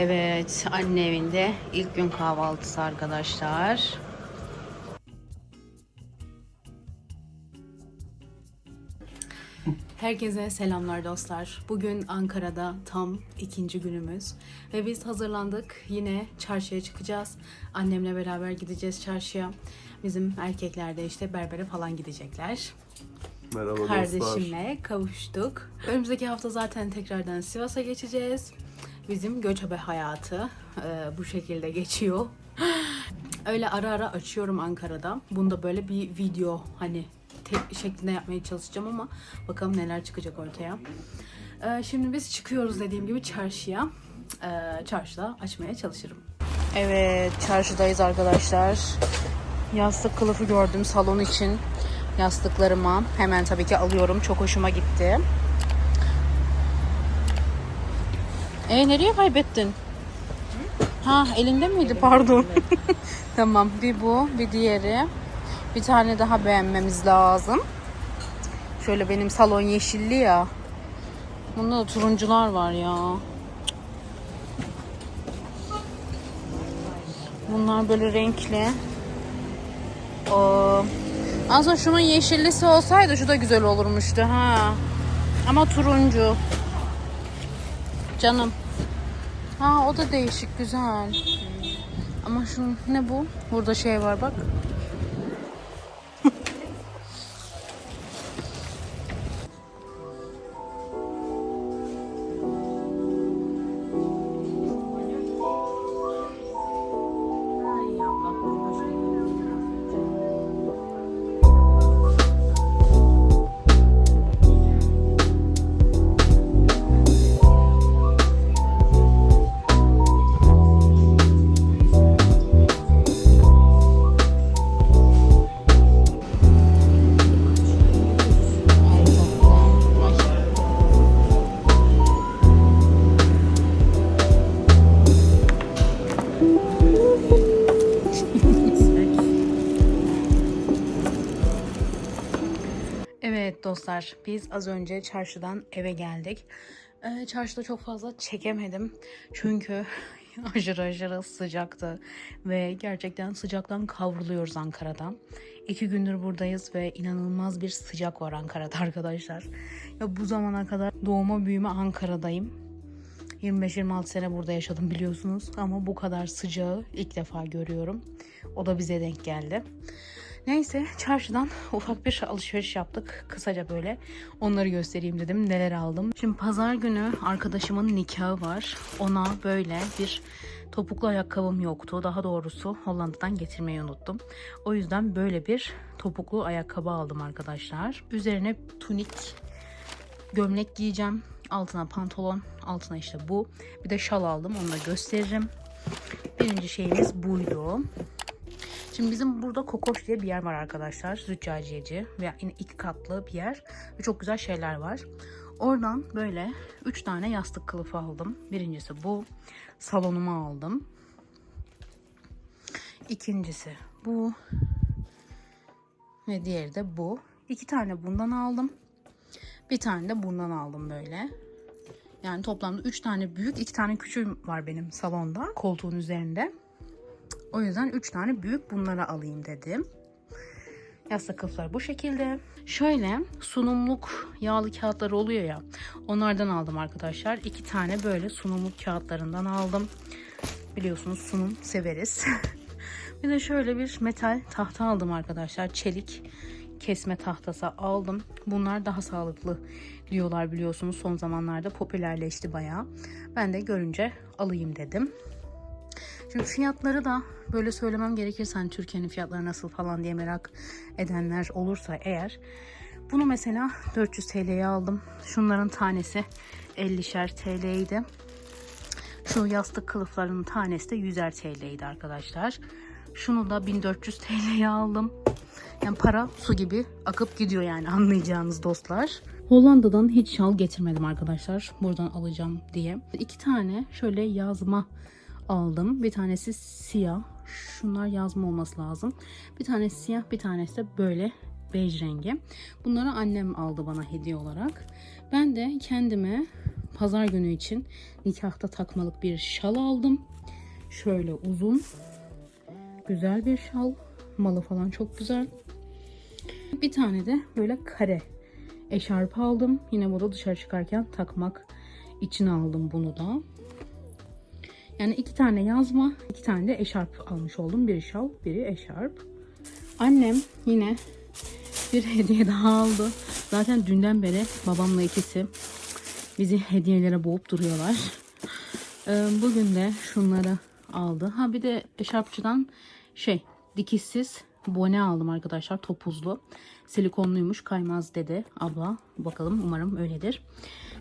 Evet, anne evinde ilk gün kahvaltısı arkadaşlar. Herkese selamlar dostlar. Bugün Ankara'da tam ikinci günümüz ve biz hazırlandık. Yine çarşıya çıkacağız. Annemle beraber gideceğiz çarşıya. Bizim erkekler de işte berbere falan gidecekler. Merhaba dostlar. Kardeşimle kavuştuk. Önümüzdeki hafta zaten tekrardan Sivas'a geçeceğiz. Bizim göçebe hayatı e, bu şekilde geçiyor. Öyle ara ara açıyorum Ankara'da. Bunda böyle bir video hani tek şeklinde yapmaya çalışacağım ama bakalım neler çıkacak ortaya. E, şimdi biz çıkıyoruz dediğim gibi çarşıya. E, çarşıda açmaya çalışırım. Evet çarşıdayız arkadaşlar. Yastık kılıfı gördüm salon için yastıklarıma. Hemen tabii ki alıyorum. Çok hoşuma gitti. E nereye kaybettin? Ha elinde miydi pardon. tamam bir bu bir diğeri. Bir tane daha beğenmemiz lazım. Şöyle benim salon yeşilli ya. Bunda da turuncular var ya. Bunlar böyle renkli. O aslında şunun yeşillisi olsaydı şu da güzel olurmuştu ha. Ama turuncu. Canım. Ha o da değişik güzel. Ama şu ne bu? Burada şey var bak. Dostlar biz az önce çarşıdan eve geldik. Ee, çarşıda çok fazla çekemedim. Çünkü aşırı aşırı sıcaktı. Ve gerçekten sıcaktan kavruluyoruz Ankara'da. İki gündür buradayız ve inanılmaz bir sıcak var Ankara'da arkadaşlar. Ya bu zamana kadar doğma büyüme Ankara'dayım. 25-26 sene burada yaşadım biliyorsunuz ama bu kadar sıcağı ilk defa görüyorum. O da bize denk geldi. Neyse çarşıdan ufak bir alışveriş yaptık. Kısaca böyle onları göstereyim dedim neler aldım. Şimdi pazar günü arkadaşımın nikahı var. Ona böyle bir topuklu ayakkabım yoktu. Daha doğrusu Hollanda'dan getirmeyi unuttum. O yüzden böyle bir topuklu ayakkabı aldım arkadaşlar. Üzerine tunik gömlek giyeceğim. Altına pantolon, altına işte bu. Bir de şal aldım. Onu da gösteririm. Birinci şeyimiz buydu. Şimdi bizim burada Kokoş diye bir yer var arkadaşlar. Züccaciyeci ve yine iki katlı bir yer. Ve çok güzel şeyler var. Oradan böyle 3 tane yastık kılıfı aldım. Birincisi bu. Salonuma aldım. İkincisi bu. Ve diğeri de bu. İki tane bundan aldım. Bir tane de bundan aldım böyle. Yani toplamda 3 tane büyük, 2 tane küçüğüm var benim salonda. Koltuğun üzerinde. O yüzden 3 tane büyük bunları alayım dedim. Yastık kılıflar bu şekilde. Şöyle sunumluk yağlı kağıtları oluyor ya. Onlardan aldım arkadaşlar. 2 tane böyle sunumluk kağıtlarından aldım. Biliyorsunuz sunum severiz. bir de şöyle bir metal tahta aldım arkadaşlar. Çelik kesme tahtası aldım. Bunlar daha sağlıklı diyorlar biliyorsunuz. Son zamanlarda popülerleşti bayağı. Ben de görünce alayım dedim. Şimdi fiyatları da böyle söylemem gerekirse hani Türkiye'nin fiyatları nasıl falan diye merak edenler olursa eğer bunu mesela 400 TL'ye aldım. Şunların tanesi 50'şer TL'ydi. Şu yastık kılıflarının tanesi de 100'er TL'ydi arkadaşlar. Şunu da 1400 TL'ye aldım. Yani para su gibi akıp gidiyor yani anlayacağınız dostlar. Hollanda'dan hiç şal getirmedim arkadaşlar. Buradan alacağım diye. İki tane şöyle yazma aldım. Bir tanesi siyah. Şunlar yazma olması lazım. Bir tanesi siyah, bir tanesi de böyle bej rengi. Bunları annem aldı bana hediye olarak. Ben de kendime pazar günü için nikahta takmalık bir şal aldım. Şöyle uzun. Güzel bir şal. Malı falan çok güzel. Bir tane de böyle kare eşarp aldım. Yine burada dışarı çıkarken takmak için aldım bunu da. Yani iki tane yazma, iki tane de eşarp almış oldum. Biri şal, biri eşarp. Annem yine bir hediye daha aldı. Zaten dünden beri babamla ikisi bizi hediyelere boğup duruyorlar. Ee, Bugün de şunları aldı. Ha bir de eşarpçıdan şey dikişsiz bone aldım arkadaşlar topuzlu. Silikonluymuş kaymaz dedi abla. Bakalım umarım öyledir.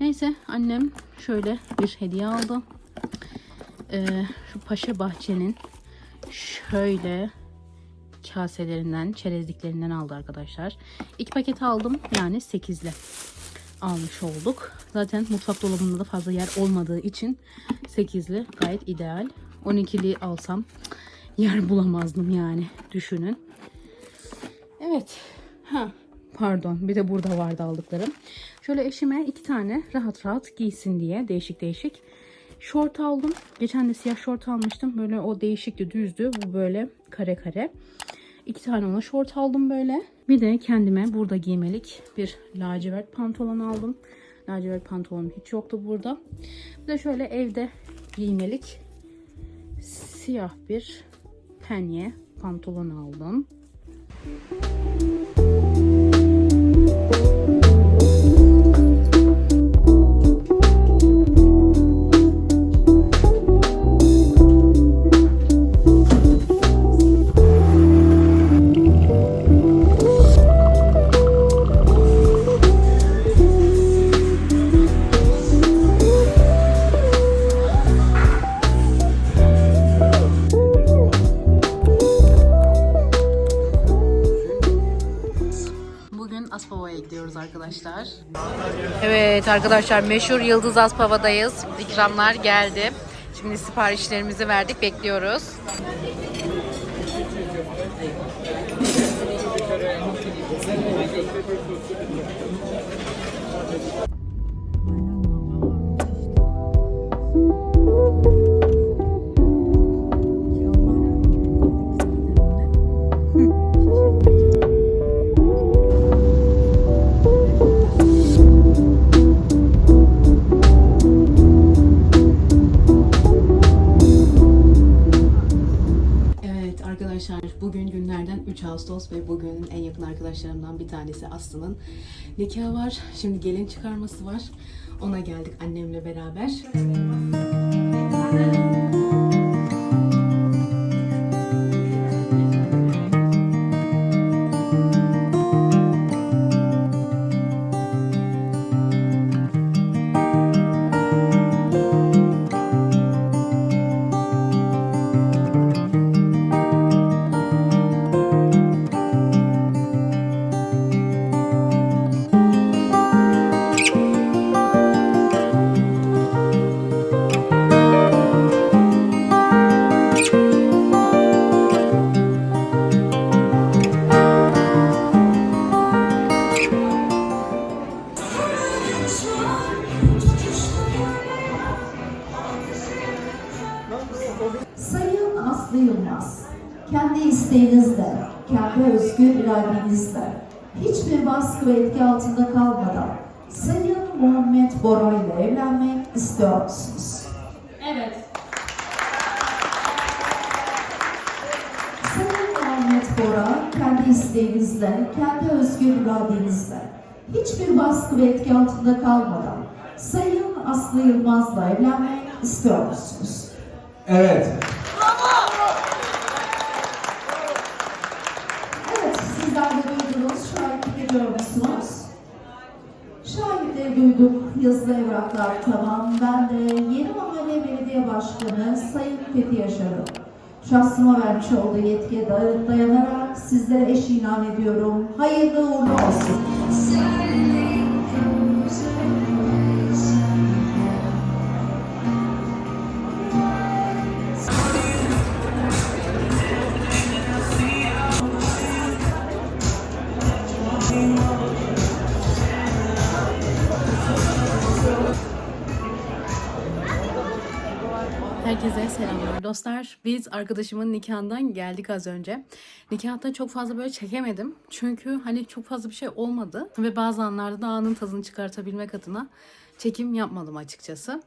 Neyse annem şöyle bir hediye aldı. Ee, şu Paşa Bahçe'nin şöyle kaselerinden, çerezliklerinden aldı arkadaşlar. İki paket aldım. Yani 8'li almış olduk. Zaten mutfak dolabında da fazla yer olmadığı için 8'li gayet ideal. 12'li alsam yer bulamazdım yani düşünün. Evet. Ha pardon bir de burada vardı aldıklarım. Şöyle eşime iki tane rahat rahat giysin diye değişik değişik şort aldım. Geçen de siyah şort almıştım. Böyle o değişikti düzdü. Bu böyle kare kare. İki tane ona şort aldım böyle. Bir de kendime burada giymelik bir lacivert pantolon aldım. Lacivert pantolonum hiç yoktu burada. Bir de şöyle evde giymelik siyah bir penye pantolon aldım. Bugün arkadaşlar. Evet arkadaşlar meşhur Yıldız Aspava'dayız. İkramlar geldi. Şimdi siparişlerimizi verdik bekliyoruz. Arkadaşlarımdan bir tanesi Aslı'nın nikahı var. Şimdi gelin çıkarması var. Ona geldik annemle beraber. Evet. Sayın Muhammed Bora, kendi isteğinizle, kendi özgür iradenizle, hiçbir baskı ve etki altında kalmadan Sayın Aslı Yılmaz'la evlenmek istiyor musunuz? Evet. Evet, sizler de duydunuz, şahitlik ediyor musunuz? Şahitleri duyduk, yazılı evraklar tamam. Ben de Başkanı Sayın Fethi Yaşar'ım. Şahsıma vermiş olduğu yetkiye day- dayanarak sizlere eş ilan ediyorum. Hayırlı uğurlu olsun. Herkese selamlar dostlar. Biz arkadaşımın nikahından geldik az önce. Nikahta çok fazla böyle çekemedim. Çünkü hani çok fazla bir şey olmadı. Ve bazı anlarda da anın tadını çıkartabilmek adına çekim yapmadım açıkçası.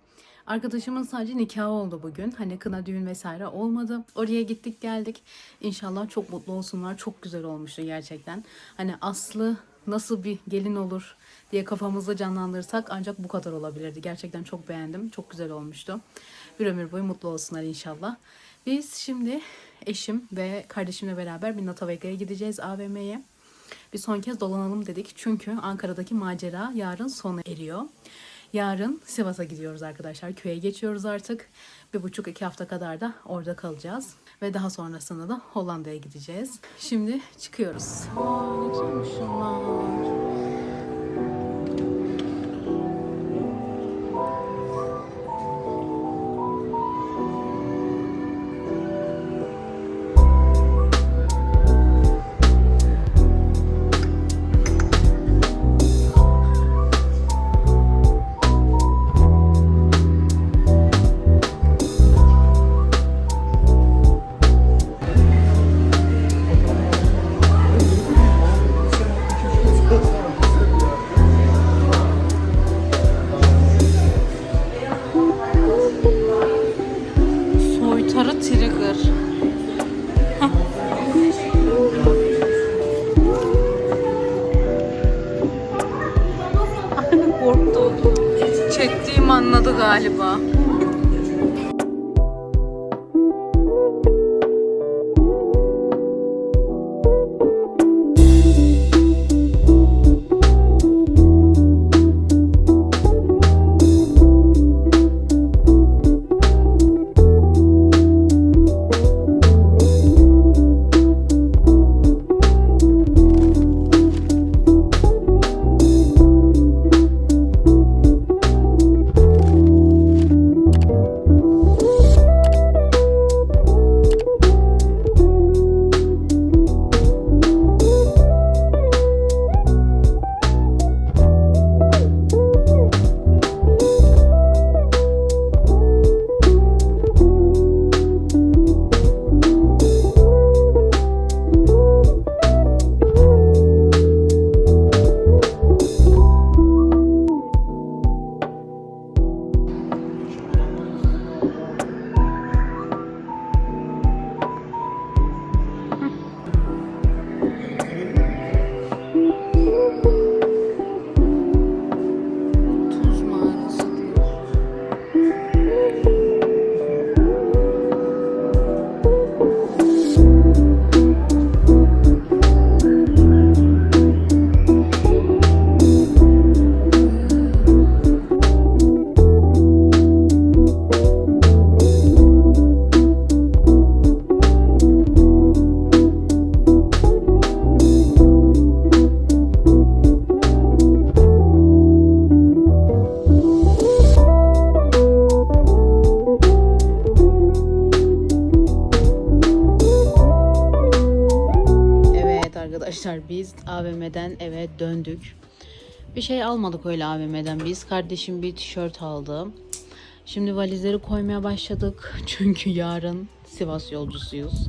Arkadaşımın sadece nikahı oldu bugün. Hani kına düğün vesaire olmadı. Oraya gittik geldik. İnşallah çok mutlu olsunlar. Çok güzel olmuştu gerçekten. Hani Aslı nasıl bir gelin olur diye kafamızda canlandırsak ancak bu kadar olabilirdi. Gerçekten çok beğendim. Çok güzel olmuştu. Bir ömür boyu mutlu olsunlar inşallah. Biz şimdi eşim ve kardeşimle beraber bir Natavega'ya gideceğiz AVM'ye. Bir son kez dolanalım dedik. Çünkü Ankara'daki macera yarın sona eriyor. Yarın Sivas'a gidiyoruz arkadaşlar. Köye geçiyoruz artık. Bir buçuk iki hafta kadar da orada kalacağız. Ve daha sonrasında da Hollanda'ya gideceğiz. Şimdi çıkıyoruz. Ne güzelmiş AVM'den eve döndük. Bir şey almadık öyle AVM'den biz. Kardeşim bir tişört aldı. Şimdi valizleri koymaya başladık. Çünkü yarın Sivas yolcusuyuz.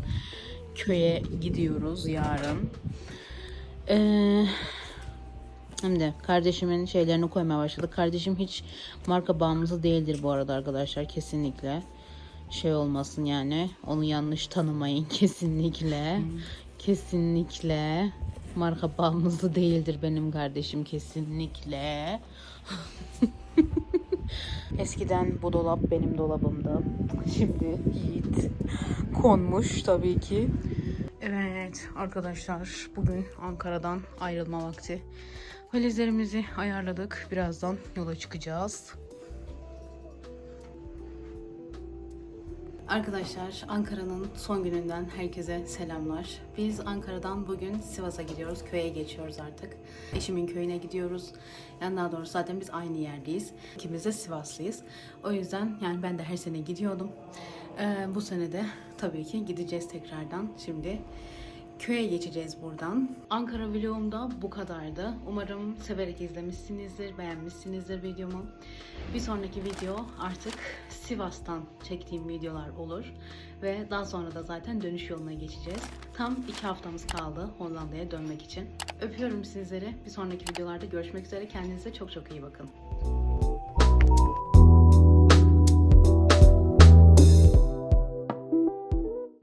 Köye gidiyoruz yarın. Ee, hem de kardeşimin şeylerini koymaya başladık. Kardeşim hiç marka bağımlısı değildir bu arada arkadaşlar kesinlikle. Şey olmasın yani. Onu yanlış tanımayın kesinlikle. Kesinlikle. Marka bağımlısı değildir benim kardeşim kesinlikle. Eskiden bu dolap benim dolabımdı. Şimdi Yiğit konmuş tabii ki. Evet arkadaşlar bugün Ankara'dan ayrılma vakti. Valizlerimizi ayarladık. Birazdan yola çıkacağız. Arkadaşlar Ankara'nın son gününden herkese selamlar. Biz Ankara'dan bugün Sivas'a gidiyoruz. Köye geçiyoruz artık. Eşimin köyüne gidiyoruz. Yani daha doğrusu zaten biz aynı yerdeyiz. İkimiz de Sivaslıyız. O yüzden yani ben de her sene gidiyordum. Ee, bu sene de tabii ki gideceğiz tekrardan. Şimdi köye geçeceğiz buradan. Ankara vlogum da bu kadardı. Umarım severek izlemişsinizdir, beğenmişsinizdir videomu. Bir sonraki video artık Sivas'tan çektiğim videolar olur. Ve daha sonra da zaten dönüş yoluna geçeceğiz. Tam iki haftamız kaldı Hollanda'ya dönmek için. Öpüyorum sizleri. Bir sonraki videolarda görüşmek üzere. Kendinize çok çok iyi bakın.